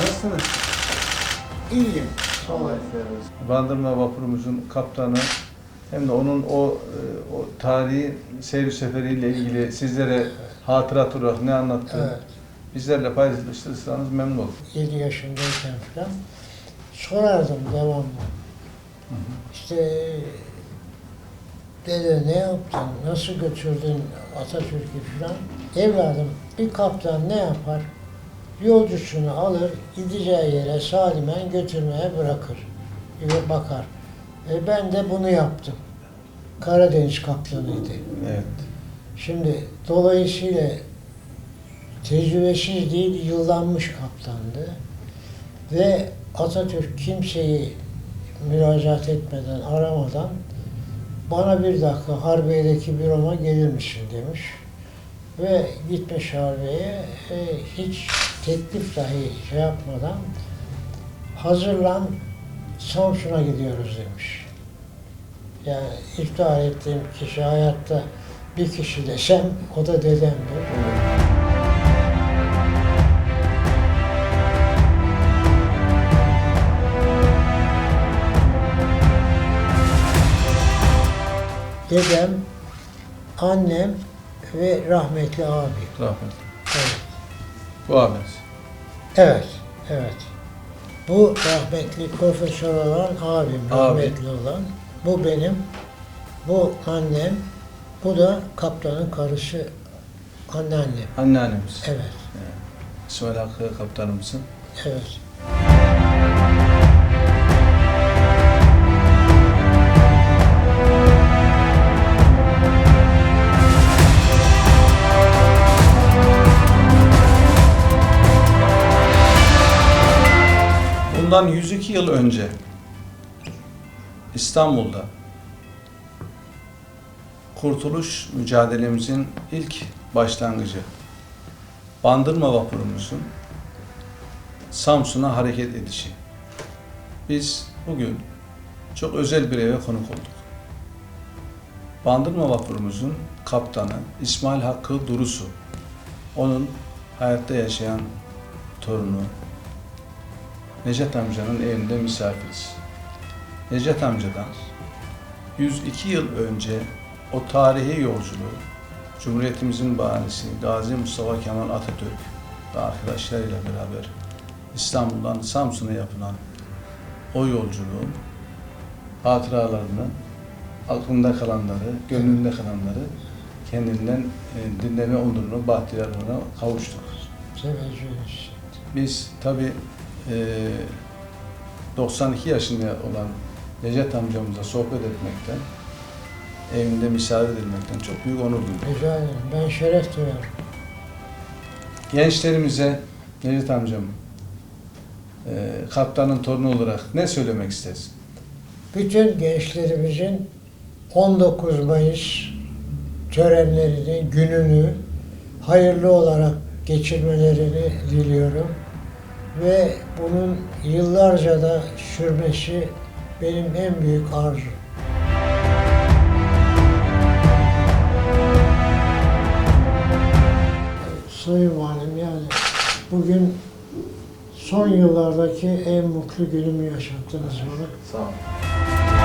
Nasılsınız? İyiyim. Sağ olun. Bandırma vapurumuzun kaptanı hem de onun o e, o tarihi seyir seferiyle ilgili sizlere hatırat olarak ne anlattı? Evet. Bizlerle paylaştırırsanız memnun olurum. 7 yaşındayken falan sorardım devamlı. İşte dede ne yaptın, nasıl götürdün Atatürk'ü falan. Evladım bir kaptan ne yapar? Yolcusunu alır, gideceği yere salimen götürmeye bırakır. Bir Bakar. E ben de bunu yaptım. Karadeniz kaptanıydı. Evet. Şimdi dolayısıyla tecrübesiz değil, yıllanmış kaptandı. Ve Atatürk kimseyi müracaat etmeden, aramadan bana bir dakika Harbiye'deki büroma gelir misin demiş. Ve gitmiş Harbiye'ye e, hiç teklif dahi şey yapmadan hazırlan Samsun'a gidiyoruz demiş. Yani iftihar ettiğim kişi hayatta bir kişi desem o da dedemdir. Dedem, annem ve rahmetli abi. Rahmet. Evet. Bu Ahmet. Evet, evet. Bu rahmetli profesör olan abim, Abi. rahmetli olan. Bu benim, bu annem, bu da kaptanın karısı anneannem. Anneannemiz. Evet, İsmail Hakkı kaptanımızın. evet. Bundan 102 yıl önce İstanbul'da kurtuluş mücadelemizin ilk başlangıcı Bandırma vapurumuzun Samsun'a hareket edişi. Biz bugün çok özel bir eve konuk olduk. Bandırma vapurumuzun kaptanı İsmail Hakkı Durusu. Onun hayatta yaşayan torunu, Necdet amcanın evinde misafiriz. Necdet amcadan 102 yıl önce o tarihi yolculuğu Cumhuriyetimizin bahanesi Gazi Mustafa Kemal Atatürk ve arkadaşlarıyla beraber İstanbul'dan Samsun'a yapılan o yolculuğun hatıralarını, aklında kalanları, gönlünde kalanları kendinden e, dinleme onurunu, bahtiyarlığına kavuştuk. Biz tabi 92 yaşında olan Necdet amcamıza sohbet etmekten, evinde misafir edilmekten çok büyük onur duydum. Rica ederim. Ben şeref duyarım. Gençlerimize Necdet amcam, e, kaptanın torunu olarak ne söylemek istersin? Bütün gençlerimizin 19 Mayıs törenlerini, gününü hayırlı olarak geçirmelerini diliyorum. Ve bunun yıllarca da sürmesi benim en büyük arzum. Sayın Valim yani bugün son yıllardaki en mutlu günümü yaşattınız bana. Sağ olun.